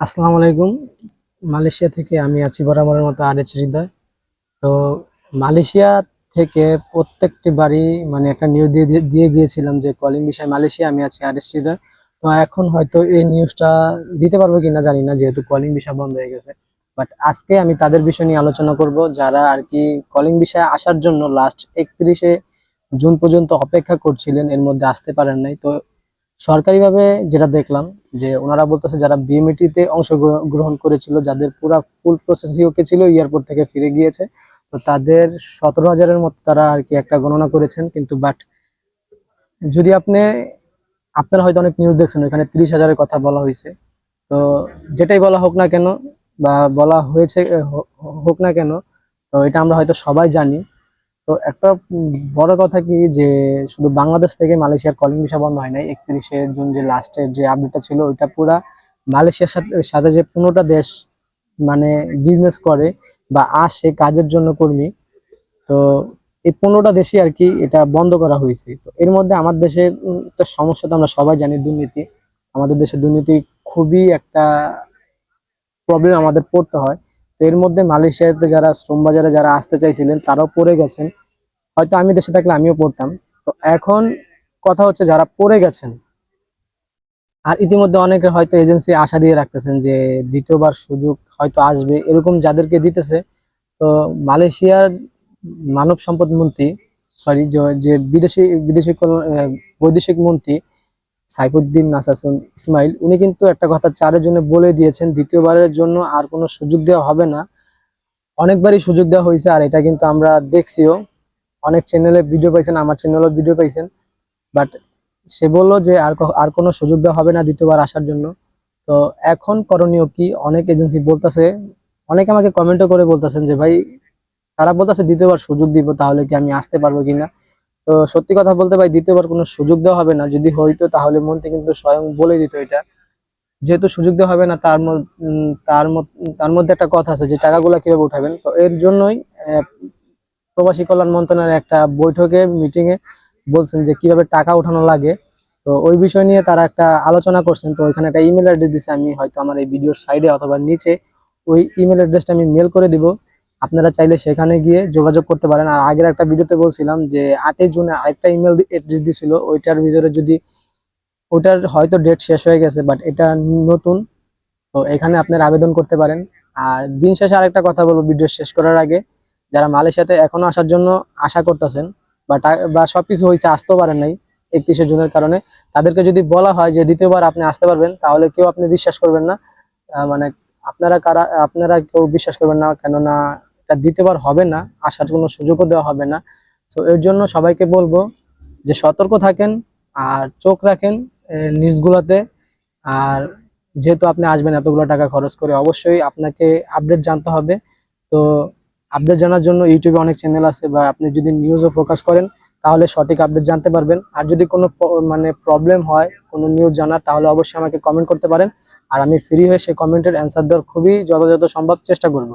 আসসালামু আলাইকুম। মালয়েশিয়া থেকে আমি আছি বরাবরের মতো আর এইচ হৃদয়। তো মালয়েশিয়া থেকে প্রত্যেকটি বাড়ি মানে একটা নিউজ দিয়ে দিয়ে- গিয়েছিলাম যে কলিং বিষয় মালয়েশিয়া, আমি আছি আর এইচ হৃদয়। তো এখন হয়তো এই নিউজটা দিতে পারব কিনা জানি না, যেহেতু কলিং বিষয় বন্ধ হয়ে গেছে। বাট আজকে আমি তাদের বিষয় নিয়ে আলোচনা করব, যারা আর কি কলিং বিষয়ে আসার জন্য লাস্ট একত্রিশে জুন পর্যন্ত অপেক্ষা করছিলেন, এর মধ্যে আসতে পারেন নাই। তো সরকারিভাবে যেটা দেখলাম যে ওনারা বলতেছে যারা বিএমইটি তে অংশগ্রহণ করেছিল, যাদের পুরো ফুল প্রসেসই ওকে ছিল এয়ারপোর্ট থেকে ফিরে গিয়েছে। তো তাদের সতেরো হাজারের মতো তারা আর কি একটা গণনা করেছেন, কিন্তু বাট যদি আপনি, আপনারা হয়তো অনেক নিউজ দেখছেন ওখানে ত্রিশ হাজারের কথা বলা হয়েছে। তো যেটাই বলা হোক না কেন বা বলা হয়েছে হোক না কেন, তো এটা আমরা হয়তো সবাই জানি। তো একটা বড় কথা কি যে শুধু বাংলাদেশ থেকে মালয়েশিয়ার কলিং ভিসা বন্ধ হয় নাই, একত্রিশে জুন যে লাস্টের যে আপডেটটা ছিল, ওইটা পুরা মালয়েশিয়ার সাথে সাথে যে পনেরোটা দেশ মানে বিজনেস করে বা আসে কাজের জন্য কর্মী, তো এই পনেরোটা দেশই আর কি এটা বন্ধ করা হয়েছে। তো এর মধ্যে আমার দেশের একটা সমস্যা তো আমরা সবাই জানি দুর্নীতি। আমাদের দেশে দুর্নীতি খুবই একটা প্রবলেম আমাদের পড়তে হয়। তো এর মধ্যে মালয়েশিয়াতে যারা শ্রম বাজারে যারা আসতে চাইছিলেন, তারাও পড়ে গেছেন। হয়তো আমি দেশে থাকলে আমিও পড়তাম। তো এখন কথা হচ্ছে যারা পড়ে গেছেন, আর ইতিমধ্যে অনেকে হয়তো এজেন্সি আশা দিয়ে রাখতেছেন যে দ্বিতীয়বার সুযোগ হয়তো আসবে, এরকম যাদেরকে দিতেছে। তো মালয়েশিয়ার মানব সম্পদ মন্ত্রী সরি যে বিদেশি বিদেশি বৈদেশিক মন্ত্রী সাইফুদ্দিন নাসাসুন ইসমাইল, উনি কিন্তু একটা কথা চারের জন্য বলে দিয়েছেন, দ্বিতীয়বারের জন্য আর কোনো সুযোগ দেওয়া হবে না। অনেকবারই সুযোগ দেওয়া হয়েছে, আর এটা কিন্তু আমরা দেখছিও। অনেক চ্যানেলে ভিডিও পাইছেন, আমার চ্যানেলেও ভিডিও পাইছেন। বাট সে বলল যে আর আর কোনো সুযোগ দেওয়া হবে না দ্বিতীয়বার আসার জন্য। তো এখন করণীয় কি? অনেক এজেন্সি বলতেছে, অনেকে আমাকে কমেন্টও করে বলতেছেন যে, ভাই, তারা বলতেছে দ্বিতীয়বার সুযোগ দিব, তাহলে কি আমি আসতে পারব কিনা? তো সত্যি কথা বলতে ভাই, দ্বিতীয়বার কোনো সুযোগ দেওয়া হবে না। যদি হইতো তাহলে মন্ত্রী কিন্তু স্বয়ং বলে দিত এটা। যেহেতু সুযোগ দেওয়া হবে না, তার তার মধ্যে তার মধ্যে একটা কথা আছে যে, টাকাগুলো কীভাবে উঠাবেন? তো এর জন্যই প্রবাসী কল্যাণ মন্ত্রণালয়ের একটা বৈঠকে মিটিং এ বলছেন যে কীভাবে টাকা উঠানো লাগে। তো ওই বিষয় নিয়ে তারা একটা আলোচনা করছেন। তো ওইখানে একটা ইমেল অ্যাড্রেস দিছে, আমি হয়তো আমার এই ভিডিওর সাইডে অথবা নিচে ওই ইমেল অ্যাড্রেসটা আমি মেল করে দিব। আপনারা চাইলে সেখানে গিয়ে যোগাযোগ করতে পারেন। আর আগের একটা ভিডিওতে বলছিলাম যে আটই জুনে আরেকটা ইমেল অ্যাড্রেস দিছিল। ওইটার ভিতরে যদি ওইটার হয়তো ডেট শেষ হয়ে গেছে বাট এটা নতুন। তো এখানে আপনারা আবেদন করতে পারেন। আর দিন শেষে আরেকটা কথা বলব ভিডিও শেষ করার আগে। যারা মালয়েশিয়াতে এখনও আসার জন্য আশা করতেছেন বা বা সবকিছু হয়েছে আসতেও পারেন নাই একত্রিশে জুনের কারণে, তাদেরকে যদি বলা হয় যে দ্বিতীয়বার আপনি আসতে পারবেন, তাহলে কেউ আপনি বিশ্বাস করবেন না। মানে আপনারা কারা আপনারা কেউ বিশ্বাস করবেন না, কেননা এটা দ্বিতীয়বার হবে না, আসার কোনো সুযোগও দেওয়া হবে না। তো এর জন্য সবাইকে বলব যে সতর্ক থাকেন আর চোখ রাখেন নিউজগুলোতে। আর যেহেতু আপনি আসবেন, এতগুলো টাকা খরচ করে অবশ্যই আপনাকে আপডেট জানতে হবে। তো আপডেট জানার জন্য ইউটিউবে অনেক চ্যানেল আছে বা আপনি যদি নিউজও ফোকাস করেন, তাহলে সঠিক আপডেট জানতে পারবেন। আর যদি কোনো মানে প্রবলেম হয়, কোনো নিউজ জানার, তাহলে অবশ্যই আমাকে কমেন্ট করতে পারেন। আর আমি ফ্রি হয়ে সেই কমেন্টের অ্যান্সার দেওয়ার খুবই যথাযথ সম্ভব চেষ্টা করব।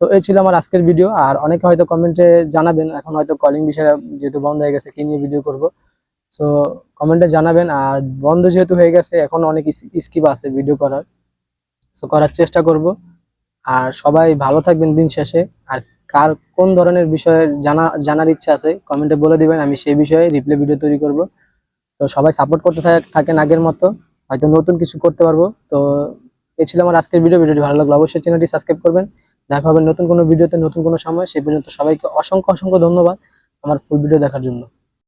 তো এই ছিল আমার আজকের ভিডিও আর অনেকে হয়তো কমেন্টে জানাবেন, এখন হয়তো কলিং বিষয়ে যেহেতু বন্ধ হয়ে গেছে, কী নিয়ে ভিডিও করব? সো কমেন্টে জানাবেন। আর বন্ধ যেহেতু হয়ে গেছে, এখন অনেক স্কিপ আছে ভিডিও করার। সো করার চেষ্টা করব। আর সবাই ভালো থাকবেন দিন শেষে। আর কার কোন ধরনের বিষয়ে জানা, জানার ইচ্ছা আছে কমেন্টে বলে দিবেন, আমি সেই বিষয়ে রিপ্লে ভিডিও তৈরি করব। তো সবাই সাপোর্ট করতে থাক- থাকেন আগের মতো, হয়তো নতুন কিছু করতে পারব। তো এই ছিল আমার আজকের ভিডিও ভিডিওটি ভালো লাগল অবশ্যই চ্যানেলটি সাবস্ক্রাইব করবেন। দেখা হবে নতুন কোনো ভিডিওতে নতুন কোনো সময়, সেই পর্যন্ত সবাইকে অসংখ্য অসংখ্য ধন্যবাদ আমার ফুল ভিডিও দেখার জন্য।